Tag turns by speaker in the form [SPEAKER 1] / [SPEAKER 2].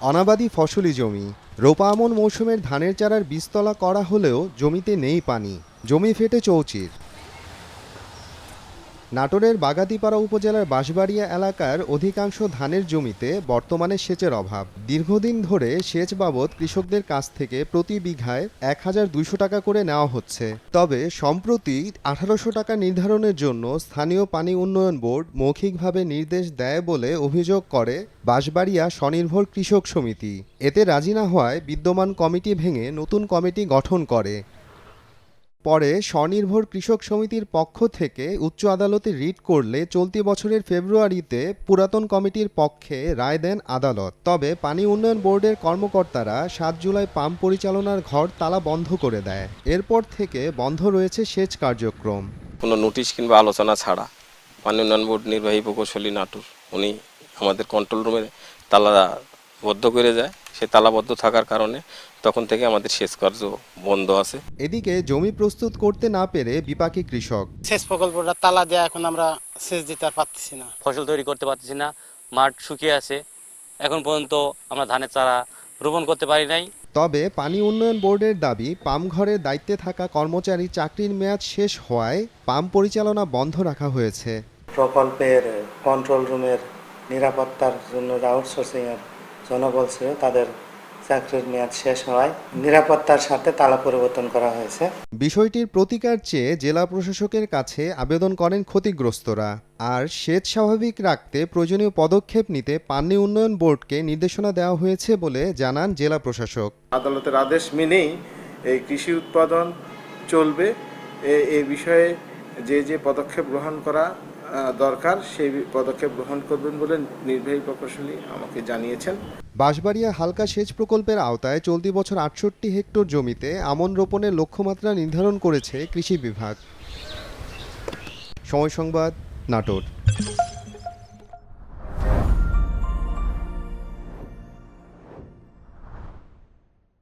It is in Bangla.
[SPEAKER 1] অনাবাদি ফসলি জমি। রোপা আমন মৌসুমের ধানের চারার বীজতলা করা হলেও জমিতে নেই পানি। জমি ফেটে চৌচির। নাটোরের বাগাতিপাড়া উপজেলার বাঁশবাড়িয়া এলাকার অধিকাংশ ধানের জমিতে বর্তমানে সেচের অভাব। দীর্ঘদিন ধরে সেচ বাবদ কৃষকদের কাছ থেকে প্রতি বিঘায় এক হাজার দুইশো টাকা করে নেওয়া হচ্ছে। তবে সম্প্রতি আঠারোশো টাকা নির্ধারণের জন্য স্থানীয় পানি উন্নয়ন বোর্ড মৌখিকভাবে নির্দেশ দেয় বলে অভিযোগ করে বাঁশবাড়িয়া স্বনির্ভর কৃষক সমিতি। এতে রাজি না হওয়ায় বিদ্যমান কমিটি ভেঙে নতুন কমিটি গঠন করে। পরে স্বনির্ভর কৃষক সমিতির পক্ষ থেকে উচ্চ আদালতে রিট করলে চলতি বছরের ফেব্রুয়ারিতে পুরাতন কমিটির পক্ষে রায় দেন আদালত। তবে পানি উন্নয়ন বোর্ডের কর্মকর্তারা সাত জুলাই পাম্প পরিচালনার ঘর তালা বন্ধ করে দেয়। এরপর থেকে বন্ধ রয়েছে সেচ কার্যক্রম।
[SPEAKER 2] কোনো নোটিশ কিংবা আলোচনা ছাড়া পানি উন্নয়ন বোর্ড নির্বাহী প্রকৌশলী নাটুর, উনি আমাদের কন্ট্রোল রুমে তালা বদ্ধ করে যায় সে তালাবদ্ধ থাকার কারণে তখন থেকে আমাদের সেচ কার্য বন্ধ আছে।
[SPEAKER 1] এদিকে জমি প্রস্তুত করতে না পেরে বিপাকী কৃষক।
[SPEAKER 3] সেচ প্রকল্পটা তালা দেওয়া এখন আমরা সেচ দিতে পারতেছি না।
[SPEAKER 4] ফসল তৈরি করতে পারতেছি না মাঠ শুকিয়ে আছে এখন পর্যন্ত আমরা ধানের চারা রোপণ করতে পারি নাই।
[SPEAKER 1] তবে পানি উন্নয়ন বোর্ডের দাবি পাম্প ঘরের দায়িত্বে থাকা কর্মচারী চাকরির মেয়াদ শেষ হওয়ায় পাম্প পরিচালনা বন্ধ রাখা হয়েছে।
[SPEAKER 5] প্রকল্পের কন্ট্রোল রুমের নিরাপত্তার জন্য আউটসোর্সিংয়ের জন্য বলছে তাদের চাকরির মেয়াদ শেষ হওয়ায় নিরাপত্তার সাথে তালা পরিবর্তন করা হয়েছে।
[SPEAKER 1] বিষয়টির প্রতিকার চেয়ে জেলা প্রশাসকের কাছে আবেদন করেন ক্ষতিগ্রস্তরা আর সেচ স্বাভাবিক রাখতে প্রয়োজনীয় পদক্ষেপ নিতে পানি উন্নয়ন বোর্ডকে নির্দেশনা দেওয়া হয়েছে বলে জানান জেলা প্রশাসক।
[SPEAKER 6] আদালতের আদেশ মেনেই এই কৃষি উৎপাদন চলবে। এ- বিষয়ে যে যে পদক্ষেপ গ্রহণ করা দরকার, সেই পদক্ষেপ গ্রহণ করবেন বলে নির্বাহী প্রকৌশলী আমাকে জানিয়েছেন।
[SPEAKER 1] বাঁশবাড়িয়া হালকা সেচ প্রকল্পের আওতায় চলতি বছর আটষট্টি হেক্টর জমিতে আমন রোপণের লক্ষ্যমাত্রা নির্ধারণ করেছে কৃষি বিভাগ। সময় সংবাদ, নাটোর।